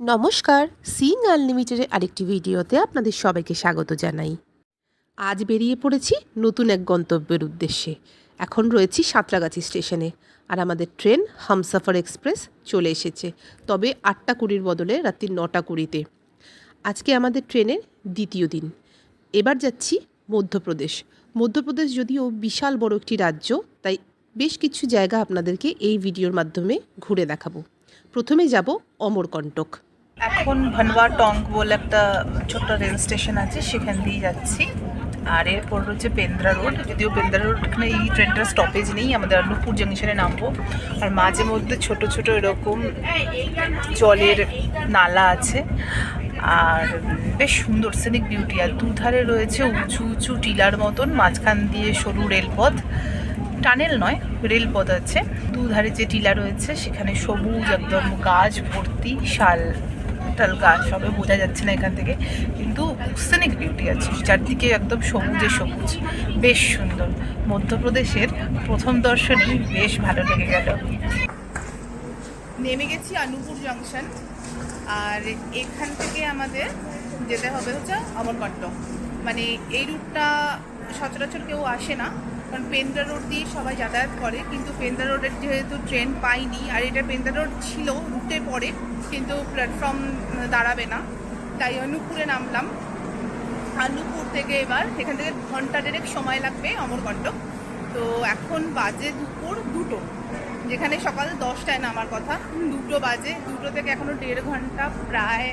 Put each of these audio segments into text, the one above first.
নমস্কার সিং আনলিমিটেডের আরেকটি ভিডিওতে আপনাদের সবাইকে স্বাগত জানাই। আজ বেরিয়ে পড়েছি নতুন এক গন্তব্যের উদ্দেশ্যে। এখন রয়েছি সাঁতরাগাছি স্টেশনে আর আমাদের ট্রেন হামসাফার এক্সপ্রেস চলে এসেছে। তবে আটটা কুড়ির বদলে রাত্রি নটা কুড়িতে। আজকে আমাদের ট্রেনের দ্বিতীয় দিন। এবার যাচ্ছি মধ্যপ্রদেশ। মধ্যপ্রদেশ যদিও বিশাল বড় একটি রাজ্য, তাই বেশ কিছু জায়গা আপনাদেরকে এই ভিডিওর মাধ্যমে ঘুরে দেখাবো। প্রথমে যাব অমরকণ্টক এখন ভানওয়া টং বলে একটা ছোট্ট রেল স্টেশন আছে, সেখান দিয়ে যাচ্ছি। আর এরপর হচ্ছে পেন্দ্রা রোড। যদিও পেন্দ্রা রোড এখানে এই ট্রেনটার স্টপেজ নেই, আমাদের আন্নপুর জাংশনে নামবো। আর মাঝে মধ্যে ছোট ছোট এরকম জলের নালা আছে। আর বেশ সুন্দর সিনিক বিউটি আর দুধারে রয়েছে উঁচু উঁচু টিলার মতন, মাঝখান দিয়ে সরু রেলপথ। টানেল নয়, রেলপথ আছে। দুধারে যে টিলা রয়েছে, সেখানে সবুজ একদম গাছ ভর্তি শাল। টাল গাছ, সবে বোঝা যাচ্ছে না এখান থেকে। কিন্তু সিনিক বিউটি আছে, চারদিকে একদম সবুজে সবুজ, বেশ সুন্দর। মধ্যপ্রদেশের প্রথম দর্শনই বেশ ভালো লেগে গেল। নেমে গেছি আনুপুর জংশন আর এখান থেকে আমাদের যেতে হবে হচ্ছে অমরকণ্টক মানে এই রুটটা সচরাচর কেউ আসে না কারণ পেন্দ্রা রোড দিয়ে সবাই যাতায়াত করে, কিন্তু পেন্দ্রা রোডের যেহেতু ট্রেন পাইনি, আর এটা পেন্দ্রা রোড ছিল রুটে পরে কিন্তু প্ল্যাটফর্ম দাঁড়াবে না, তাই অনুপুরে নামলাম। আনুপুর থেকে এবার এখান থেকে ঘণ্টা দেড়েক সময় লাগবে অমরকণ্টক। তো এখন বাজে দুপুর দুটো, যেখানে সকাল দশটায় নামার কথা। দুটো বাজে, দুটো থেকে এখনও দেড় ঘণ্টা প্রায়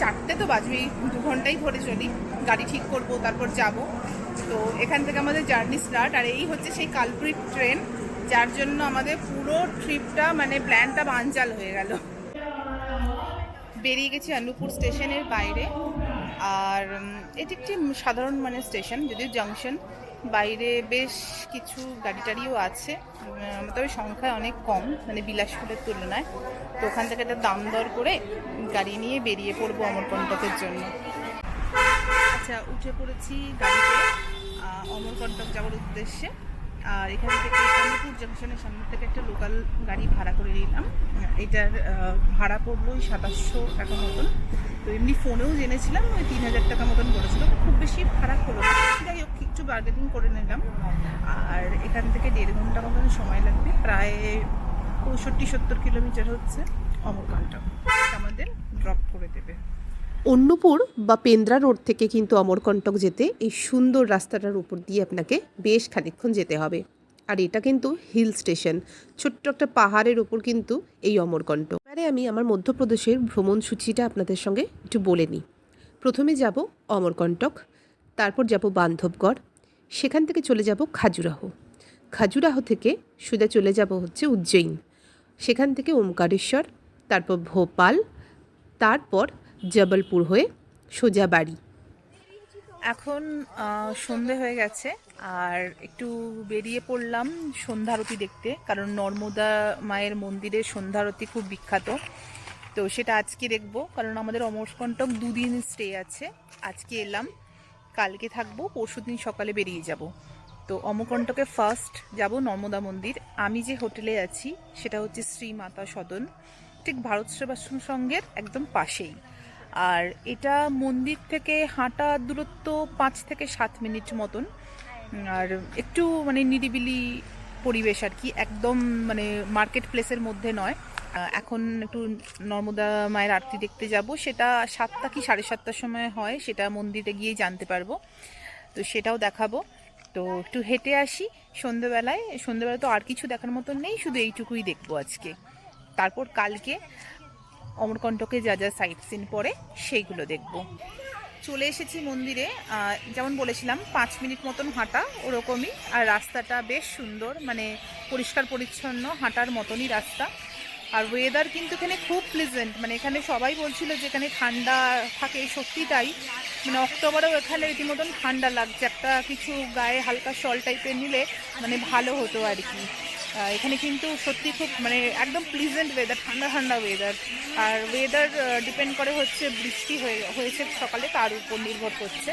চারটে তো বাজবেই, দু ঘন্টাই ধরে চলি। গাড়ি ঠিক করব, তারপর যাব। তো এখান থেকে আমাদের জার্নি স্টার্ট, আর এই হচ্ছে সেই কালপ্রিট ট্রেন, যার জন্য আমাদের পুরো ট্রিপটা মানে প্ল্যানটা বানচাল হয়ে গেল। বেরিয়ে গেছি আনুপুর স্টেশনের বাইরে, আর এটি একটি সাধারণ মানে স্টেশন, যদিও জাংশন। বাইরে বেশ কিছু গাড়ি টাড়িও আছে তবে সংখ্যায় অনেক কম মানে বিলাসপুরের তুলনায়। তো ওখান থেকে একটা দাম দর করে গাড়ি নিয়ে বেরিয়ে পড়ব অমরকণ্টকের জন্য। আচ্ছা উঠে পড়েছি গাড়িতে অমরকণ্টক যাওয়ার উদ্দেশ্যে। আর এখান থেকে আলিপুর জাংশনের সামনে থেকে একটা লোকাল গাড়ি ভাড়া করে নিলাম। এটার ভাড়া পড়ল ওই সাতাশশো টাকা মতন। তো এমনি ফোনেও জেনেছিলাম, ওই তিন হাজার টাকা মতন পড়েছিল খুব বেশি ভাড়া না। যাই হোক, একটু বার্গেনিং করে নিলাম। আর এখান থেকে দেড় ঘণ্টা মতন সময় লাগবে। প্রায় পঁয়ষট্টি সত্তর কিলোমিটার হচ্ছে অমরকণ্টক আমাদের ড্রপ করে দেবে। অন্নপুর বা পেন্দ্রা রোড থেকে কিন্তু অমরকণ্টক যেতে এই সুন্দর রাস্তাটার উপর দিয়ে আপনাকে বেশ খানিকক্ষণ যেতে হবে। আর এটা কিন্তু হিল স্টেশন। ছোট্ট একটা পাহাড়ের উপর কিন্তু এই অমরকণ্টক এবারে আমি আমার মধ্যপ্রদেশের ভ্রমণ সূচিটা আপনাদের সঙ্গে একটু বলে নিই। প্রথমে যাব অমরকণ্টক তারপর যাব বান্ধবগড়, সেখান থেকে চলে যাব খাজুরাহ। খাজুরাহ থেকে সোজা চলে যাব হচ্ছে উজ্জয়িন। সেখান থেকে ওমকারেশ্বর, তারপর ভোপাল, তারপর জবলপুর হয়ে সোজা বাড়ি। এখন সন্ধে হয়ে গেছে, আর একটু বেরিয়ে পড়লাম সন্ধ্যারতি দেখতে, কারণ নর্মদা মায়ের মন্দিরের সন্ধ্যারতি খুব বিখ্যাত। তো সেটা আজকে দেখব, কারণ আমাদের অমরকণ্টক দুদিন স্টে আছে। আজকে এলাম, কালকে থাকব পরশুদিন সকালে বেরিয়ে যাব। তো অমরকণ্টকে ফার্স্ট যাব নর্মদা মন্দির। আমি যে হোটেলে আছি, সেটা হচ্ছে শ্রী মাতা সদন, ঠিক ভারত সেবাশ্রম সঙ্গের একদম পাশেই। আর এটা মন্দির থেকে হাঁটা দূরত্ব পাঁচ থেকে সাত মিনিট মতন। আর একটু মানে নিরিবিলি পরিবেশ আর কি, একদম মানে মার্কেট প্লেসের মধ্যে নয়। এখন একটু নর্মদা মায়ের আরতি দেখতে যাব, সেটা সাতটা কি সাড়ে সাতটার সময় হয় সেটা মন্দিরে গিয়েই জানতে পারব। তো সেটাও দেখাবো। তো একটু হেঁটে আসি সন্ধেবেলায় সন্ধেবেলায় তো আর কিছু দেখার মতন নেই, শুধু এইটুকুই দেখব আজকে। তারপর কালকে অমরকণ্টকে যা যা সাইট সিন পড়ে সেইগুলো দেখব। চলে এসেছি মন্দিরে যেমন বলেছিলাম, পাঁচ মিনিট মতন হাঁটা ওরকমই, আর রাস্তাটা বেশ সুন্দর মানে পরিষ্কার পরিচ্ছন্ন হাঁটার মতনই রাস্তা। আর ওয়েদার কিন্তু এখানে খুব প্লেজেন্ট মানে এখানে সবাই বলছিল যে এখানে ঠান্ডা থাকে সত্যি তাই মানে অক্টোবরেও এখানে রীতিমতন ঠান্ডা লাগছে, একটা কিছু গায়ে হালকা শল টাইপের নিলে মানে ভালো হতো আর কি। এখানে কিন্তু সত্যি খুব মানে একদম প্লিজেন্ট ওয়েদার ঠান্ডা ঠান্ডা ওয়েদার আর ওয়েদার ডিপেন্ড করে হচ্ছে বৃষ্টি হয়ে, হয়েছে সকালে, তার উপর নির্ভর করছে।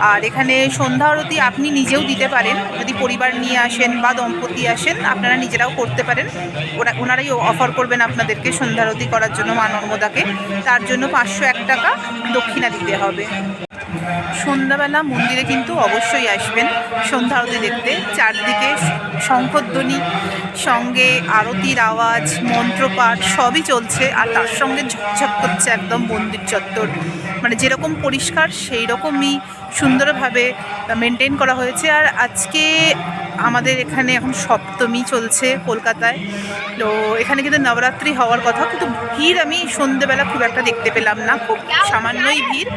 আর এখানে সন্ধ্যা আরতি আপনি নিজেও দিতে পারেন। যদি পরিবার নিয়ে আসেন বা দম্পতি আসেন, আপনারা নিজেরাও করতে পারেন। ওরা, ওনারাই অফার করবেন আপনাদেরকে সন্ধ্যা আরতি করার জন্য মা নর্মদাকে। তার জন্য পাঁচশো এক টাকা দক্ষিণা দিতে হবে। সন্ধ্যাবেলা মন্দিরে কিন্তু অবশ্যই আসবেন। সন্ধ্যা আরতি দেখতে। চারদিকে শঙ্খধ্বনি সঙ্গে আরতির আওয়াজ, মন্ত্রপাঠ, সবই চলছে। আর তার সঙ্গে ঝকঝক করছে একদম মন্দির চত্বর। মানে যেরকম পরিষ্কার সেই রকমই সুন্দরভাবে মেনটেন করা হয়েছে। আর আজকে আমাদের এখানে এখন সপ্তমী চলছে কলকাতায়। তো এখানে কিন্তু নবরাত্রি হওয়ার কথা, কিন্তু ভিড় আমি সন্ধেবেলা খুব একটা দেখতে পেলাম না, খুব সামান্যই ভিড়।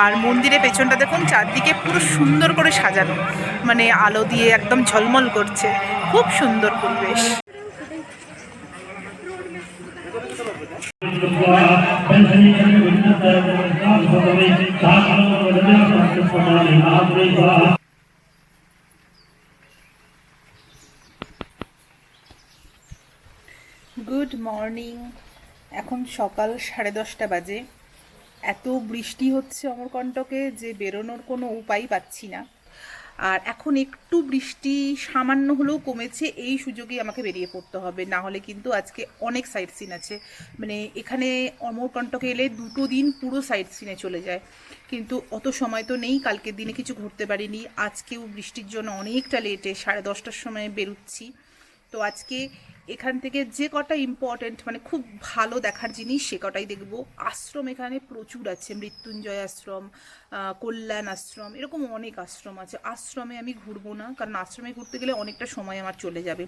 আর মন্দিরের পেছনটা দেখুন, চারদিকে পুরো সুন্দর করে সাজানো। মানে আলো দিয়ে একদম ঝলমল করছে। খুব সুন্দর পরিবেশ। গুড মর্নিং এখন সকাল সাড়ে দশটা বাজে। এত বৃষ্টি হচ্ছে অমরকণ্টকে যে বেরোনোর কোনো উপায় পাচ্ছি না। আর এখন একটু বৃষ্টি সামান্য হলেও কমেছে, এই সুযোগেই আমাকে বেরিয়ে পড়তে হবে। না হলে কিন্তু আজকে অনেক সাইট সিন আছে। মানে এখানে অমরকণ্টকে এলে দুটো দিন পুরো সাইট সিনে চলে যায়। কিন্তু অত সময় তো নেই, কালকের দিনে কিছু ঘুরতে পারিনি। আজকেও বৃষ্টির জন্য অনেকটা লেটে সাড়ে দশটার সময় বেরোচ্ছি। তো আজকে এখান থেকে যে কটা ইম্পর্টেন্ট মানে খুব ভালো দেখার জিনিস সে কটাই দেখব। আশ্রম এখানে প্রচুর আছে, মৃত্যুঞ্জয় আশ্রম কল্যাণ আশ্রম, এরকম অনেক আশ্রম আছে। আশ্রমে আমি ঘুরবো না, কারণ আশ্রমে ঘুরতে গেলে অনেকটা সময় আমার চলে যাবে।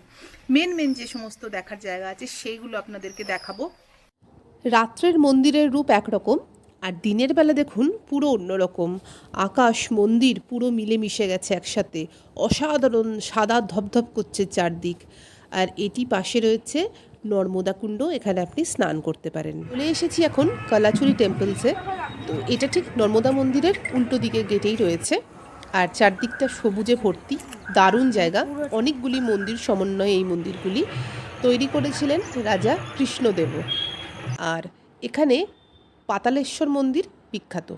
মেন মেন যে সমস্ত দেখার জায়গা আছে, সেইগুলো আপনাদেরকে দেখাবো। রাত্রের মন্দিরের রূপ একরকম, আর দিনের বেলা দেখুন পুরো অন্যরকম। আকাশ, মন্দির পুরো মিলেমিশে গেছে একসাথে। অসাধারণ, সাদা ধপধপ করছে চারদিক। আর এটি পাশে রয়েছে নর্মদা কুণ্ড, এখানে আপনি স্নান করতে পারেন। চলে এসেছি এখন কালাচুরি টেম্পলসে। তো এটা ঠিক নর্মদা মন্দিরের উল্টো দিকে গেটেই রয়েছে। আর চারদিকটা সবুজে ভর্তি, দারুণ জায়গা। অনেকগুলি মন্দির সমন্বয়ে এই মন্দিরগুলি তৈরি করেছিলেন রাজা কৃষ্ণদেব। আর এখানে পাতালেশ্বর মন্দির বিখ্যাত।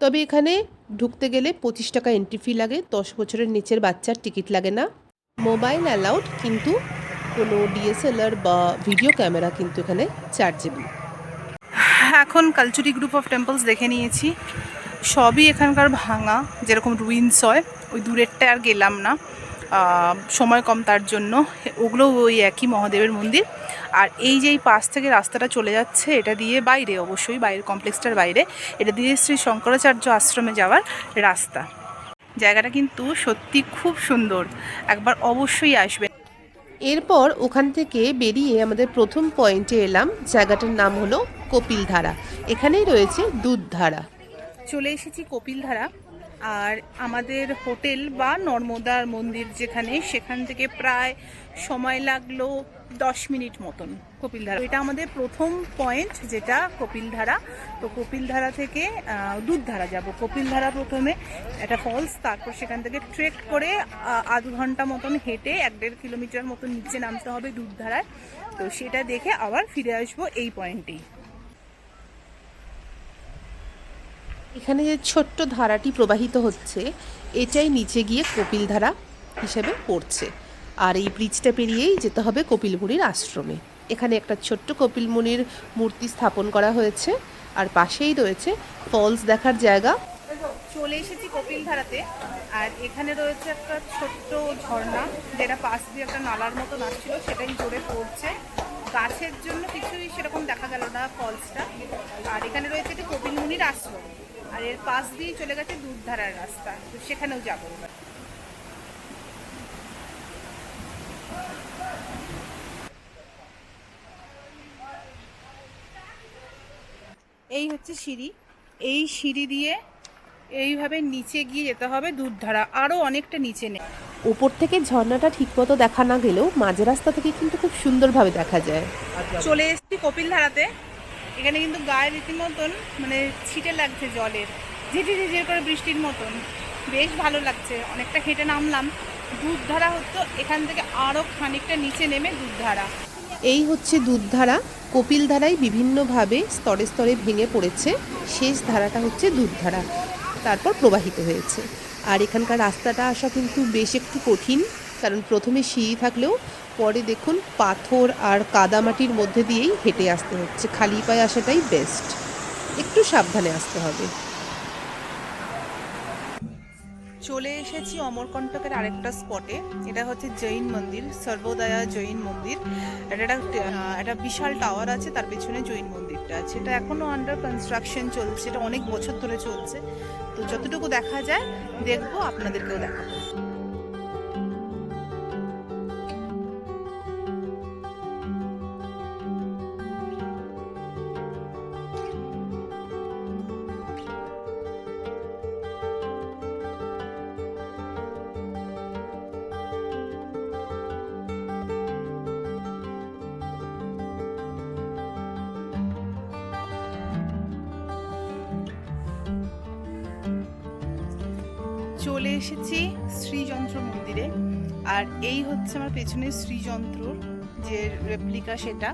তবে এখানে ঢুকতে গেলে পঁচিশ টাকা এন্ট্রি ফি লাগে, দশ বছরের নিচের বাচ্চার টিকিট লাগে না। মোবাইল অ্যালাউড কিন্তু কোনো ডিএসএলআর বা ভিডিও ক্যামেরা কিন্তু এখানে চার্জেবল এখন কালচুরি গ্রুপ অফ টেম্পলস দেখে নিয়েছি। সবই এখানকার ভাঙা, যেরকম রুইন্স হয়, ওই দূরেরটা আর গেলাম না। সময় কম তার জন্য। ওগুলো ওই একই মহাদেবের মন্দির। আর এই যে এই পাশ থেকে রাস্তাটা চলে যাচ্ছে, এটা দিয়ে বাইরে অবশ্যই, বাইরের কমপ্লেক্সটার বাইরে। এটা দিয়ে শ্রী শঙ্করাচার্য আশ্রমে যাওয়ার রাস্তা। জায়গাটা কিন্তু সত্যি খুব সুন্দর। একবার অবশ্যই আসবেন। এরপর ওখান থেকে বেরিয়ে আমাদের প্রথম পয়েন্টে এলাম। জায়গাটার নাম হলো কপিলধারা। এখানেই রয়েছে দুধধারা। চলে এসেছি কপিলধারা। আর আমাদের হোটেল বা নর্মদার মন্দির যেখানে, সেখান থেকে প্রায় সময় লাগল দশ মিনিট মতন। কপিলধারা। এটা আমাদের প্রথম পয়েন্ট যেটা কপিলধারা। তো কপিলধারা থেকে দুধধারা যাব। কপিলধারা প্রথমে একটা ফলস তারপর সেখান থেকে ট্রেক করে আধ ঘণ্টা মতন হেঁটে এক দেড় কিলোমিটার মতন নিচে নামতে হবে দুধধারায়। তো সেটা দেখে আবার ফিরে আসব এই পয়েন্টেই এখানে যে ছোট্ট ধারাটি প্রবাহিত হচ্ছে, এটাই নিচে গিয়ে কপিলধারা হিসেবে পড়ছে। আর এই ব্রিজটা পেরিয়েই যেতে হবে কপিলমুনির আশ্রমে। এখানে একটা ছোট্ট কপিল কপিলমুনির মূর্তি স্থাপন করা হয়েছে। আর পাশেই রয়েছে ফলস দেখার জায়গা। চলে এসেছি কপিলধারাতে। আর এখানে রয়েছে একটা ছোট্ট ঝর্ণা, যেটা পাশ দিয়ে একটা নালার মতন আসছিল, সেটাই জোরে পড়ছে। গাছের জন্য কিছুই সেরকম দেখা গেল না ফলসটা। আর এখানে রয়েছে একটি কপিলমুনির আশ্রম। আর এর পাশ দিয়ে চলে গেছে দুধধারার রাস্তা। তো সেখানেও যাব এবার এই হচ্ছে সিঁড়ি। এই সিঁড়ি দিয়ে এইভাবে নিচে গিয়ে যেতে হবে দুধধারা আরও অনেকটা নিচে নেই ওপর থেকে ঝর্ণাটা ঠিকমতো দেখা না গেলেও মাঝ রাস্তা থেকে কিন্তু খুব সুন্দরভাবে দেখা যায়। চলে এসেছি কপিল ধারাতে। এখানে কিন্তু গায়ে রীতিমতন মানে ছিটে লাগছে জলের। ঝিঝি ঝিঝির করে বৃষ্টির মতন। বেশ ভালো লাগছে। অনেকটা হেঁটে নামলাম। দুধধারা হতো এখান থেকে আরও খানিকটা নিচে নেমে দুধধারা এই হচ্ছে দুধধারা। কপিল ধারাই বিভিন্নভাবে স্তরে স্তরে ভেঙে পড়েছে। শেষ ধারাটা হচ্ছে দুধধারা। তারপর প্রবাহিত হয়েছে। আর এখানকার রাস্তাটা আসা কিন্তু বেশ একটু কঠিন, কারণ প্রথমে সিঁড়ি থাকলেও পরে দেখুন পাথর আর কাদামাটির মধ্যে দিয়েই হেঁটে আসতে হচ্ছে। খালি পায়ে আসাটাই বেস্ট একটু সাবধানে আসতে হবে। চলে এসেছি অমরকণ্টকের আরেকটা স্পটে। এটা হচ্ছে জৈন মন্দির, সর্বদয়া জৈন মন্দির। এটা একটা বিশাল টাওয়ার আছে, তার পেছনে জৈন মন্দিরটা আছে। এটা এখনও আন্ডার কনস্ট্রাকশন চলছে, এটা অনেক বছর ধরে চলছে। তো যতটুকু দেখা যায়, দেখব, আপনাদেরকেও দেখাবো। চলে এসেছি শ্রীযন্ত্র মন্দিরে। আর এই হচ্ছে আমার পেছনের শ্রীযন্ত্রর যে রেপ্লিকা সেটা।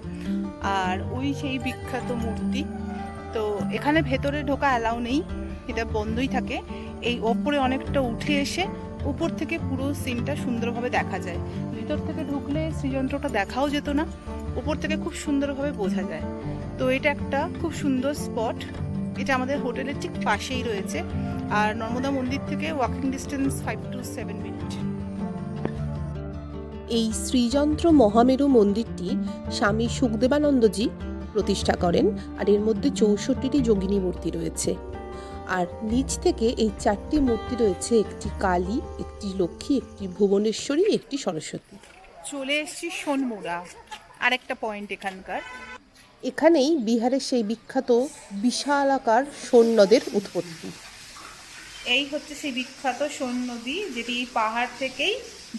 আর ওই সেই বিখ্যাত মূর্তি। তো এখানে ভেতরে ঢোকা অ্যালাউ নেই, এটা বন্ধই থাকে। এই ওপরে অনেকটা উঠে এসে উপর থেকে পুরো সিনটা সুন্দরভাবে দেখা যায়। ভিতর থেকে ঢুকলে শ্রীযন্ত্রটা দেখাও যেত না, উপর থেকে খুব সুন্দরভাবে বোঝা যায়। তো এটা একটা খুব সুন্দর স্পট এটা আমাদের হোটেলের ঠিক পাশেই রয়েছে। আর নর্মদা মন্দির থেকে walking distance five to seven minute এই শ্রীযন্ত্র মহামেরু মন্দিরটি স্বামী সুখদেবানন্দজি প্রতিষ্ঠা করেন আর এর মধ্যে চৌষট্টিটি যোগিনী মূর্তি রয়েছে। আর নিচ থেকে এই চারটি মূর্তি রয়েছে একটি কালী একটি লক্ষ্মী একটি ভুবনেশ্বরী একটি সরস্বতী। চলে এসেছি সোনমুড়া। আরেকটা পয়েন্ট এখানকার। এখানেই বিহারের সেই বিখ্যাত বিশালাকার সোন নদের উৎপত্তি। এই হচ্ছে সেই বিখ্যাত সোন নদী যেটি পাহাড় থেকেই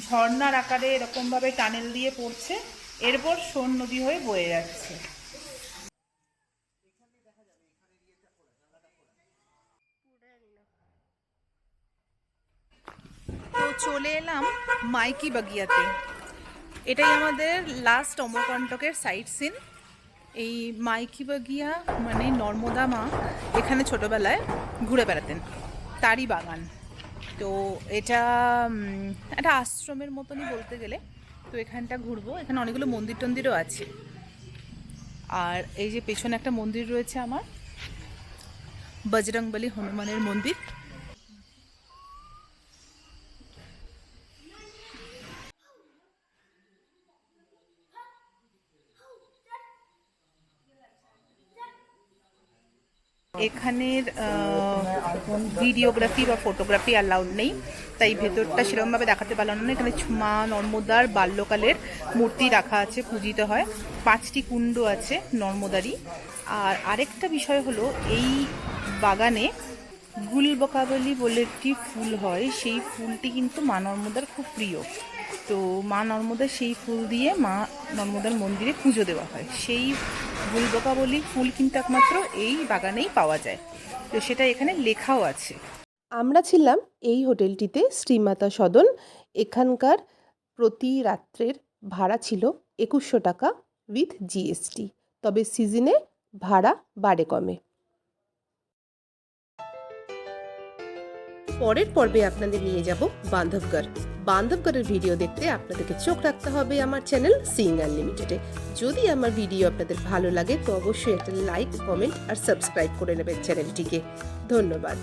ঝর্ণার আকারে এরকমভাবে টানেল দিয়ে পড়ছে, এরপর সোন নদী হয়ে বয়ে যাচ্ছে। চলে এলাম মাইকি বাগিয়াতে এটাই আমাদের লাস্ট অমরকণ্টকের সাইট সিন এই মাইকি বাগিয়া মানে নর্মদা মা, এখানে ছোটোবেলায় ঘুরে বেড়াতেন। তারই বাগান। তো এটা একটা আশ্রমের মতনই বলতে গেলে। তো এখানটা ঘুরবো। এখানে অনেকগুলো মন্দির টন্দিরও আছে। আর এই যে পেছনে একটা মন্দির রয়েছে আমার, বজরংবলী হনুমানের মন্দির। এখানের ভিডিওগ্রাফি বা ফটোগ্রাফি অ্যালাউড নেই। তাই ভেতরটা সেরকমভাবে দেখাতে পারলাম না। এখানে ছ- মা নর্মদার বাল্যকালের মূর্তি রাখা আছে, পূজিত হয়। পাঁচটি কুণ্ড আছে নর্মদারই। আর আরেকটা বিষয় হলো, এই বাগানে গুলবকাবলি বলে একটি ফুল হয়। সেই ফুলটি কিন্তু মা নর্মদার খুব প্রিয়। তো মা নর্মদার সেই ফুল দিয়ে মা নর্মদার মন্দিরে পুজো দেওয়া হয়। সেই গুলবকাবলি ফুল কিন্তু একমাত্র এই বাগানেই পাওয়া যায়। তো সেটা এখানে লেখাও আছে। আমরা ছিলাম এই হোটেলটিতে শ্রীমাতা সদন। এখানকার প্রতি রাত্রের ভাড়া ছিল একুশশো টাকা উইথ জিএসটি তবে সিজনে ভাড়া বাড়ে কমে। পরের পর্বে আপনাদের নিয়ে যাব বান্ধবগড়। বান্ধবগড়ের ভিডিও দেখতে আপনাদেরকে চোখ রাখতে হবে আমার চ্যানেল সিং আনলিমিটেডে যদি আমার ভিডিও আপনাদের ভালো লাগে, তো অবশ্যই একটা লাইক কমেন্ট আর সাবস্ক্রাইব করে নেবেন চ্যানেলটিকে ধন্যবাদ।